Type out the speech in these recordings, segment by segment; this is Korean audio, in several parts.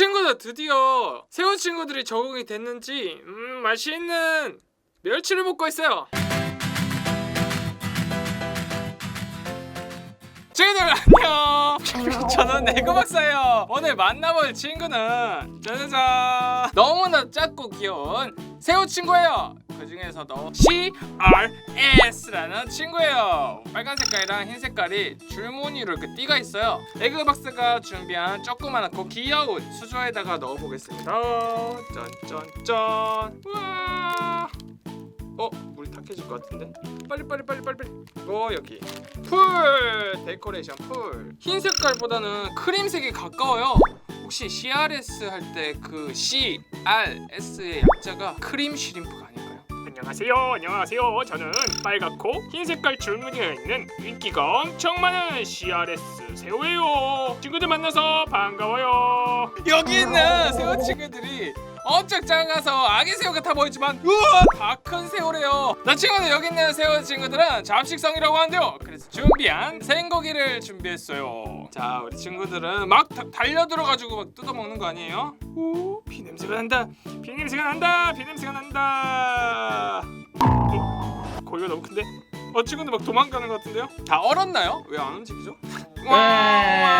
친구들 드디어 새우 친구들이 적응이 됐는지 음 맛있는 멸치를 먹고 있어요. 친구들 안녕. 저는 네고 박사예요. 오늘 만나볼 친구는 짜자잔 너무나 작고 귀여운 새우 친구예요. 그 중에서도 CRS라는 친구예요. 빨간 색깔이랑 흰 색깔이 줄무늬로 이렇게 띠가 있어요. 에그 박스가 준비한 조그만하고 귀여운 수저에다가 넣어보겠습니다. 짠짠짠. 우와. 어 물이 탁해질 것 같은데 빨리 빨리 빨리 빨리 빨리 이거 여기 풀 데코레이션 풀 흰 색깔보다는 크림색이 가까워요 혹시 CRS 할 때 그 CRS의 약자가 크림 슈림프가 아닐까요? 안녕하세요. 안녕하세요. 저는 빨갛고 흰 색깔 줄무늬가 있는 인기가 엄청 많은 CRS 새우예요. 친구들 만나서 반가워요. 여기 있는 새우 친구들이 엄청 작아서 아기 새우 같아 보이지만 우와 다 큰 새우래요 자 친구들 여기 있는 새우 친구들은 잡식성이라고 하는데요 그래서 준비한 생고기를 준비했어요 자 우리 친구들은 막 다, 달려들어가지고 막 뜯어먹는 거 아니에요? 오 비냄새가 난다 비냄새가 난다 비냄새가 난다 어, 고기가 너무 큰데? 어 친구들 막 도망가는 것 같은데요? 다 얼었나요? 왜 안 움직이죠? 네. 와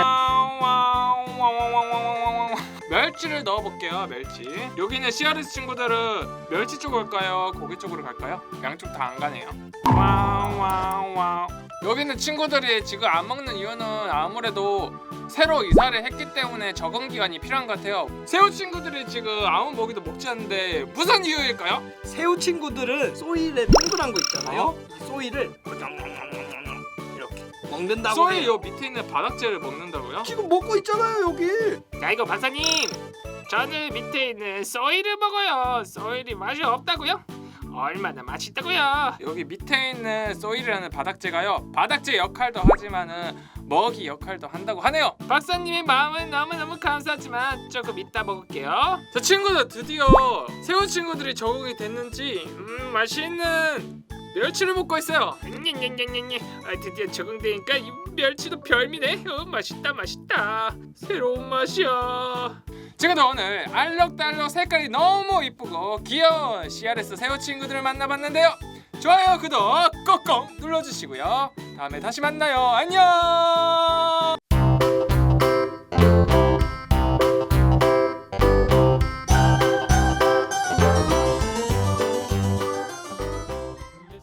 멸치를 넣어볼게요 멸치 여기는 CRS 친구들은 멸치 쪽으로 갈까요? 고기 쪽으로 갈까요? 양쪽 다 안 가네요 와와와 여기는 친구들이 지금 안 먹는 이유는 아무래도 새로 이사를 했기 때문에 적응 기간이 필요한 것 같아요 새우 친구들이 지금 아무 먹이도 먹지 않는데 무슨 이유일까요? 새우 친구들은 소일에 동그란 거 있잖아요. 어? 이 소일을 이렇게 먹는다고 소이. 요 밑에 있는 바닥재를 먹는다고요? 지금 먹고 있잖아요 여기. 자 이거 박사님. 저는 밑에 있는 소이를 먹어요. 소일이 맛이 없다고요? 얼마나 맛있다고요? 여기 밑에 있는 소일이라는 바닥재가요 바닥재 역할도 하지만은 먹이 역할도 한다고 하네요 박사님의 마음은 너무너무 감사하지만 조금 이따 먹을게요. 자 친구들 드디어 새우 친구들이 적응이 됐는지 음 맛있는 멸치를 먹고 있어요 냐냐냐냐냐. 아, 드디어 적응되니까 이 멸치도 별미네. 어, 맛있다 맛있다. 새로운 맛이야. 친구들 오늘 알록달록 색깔이 너무 이쁘고 귀여운 CRS 새우 친구들을 만나봤는데요 좋아요 구독 꼭꼭 눌러주시고요 다음에 다시 만나요 안녕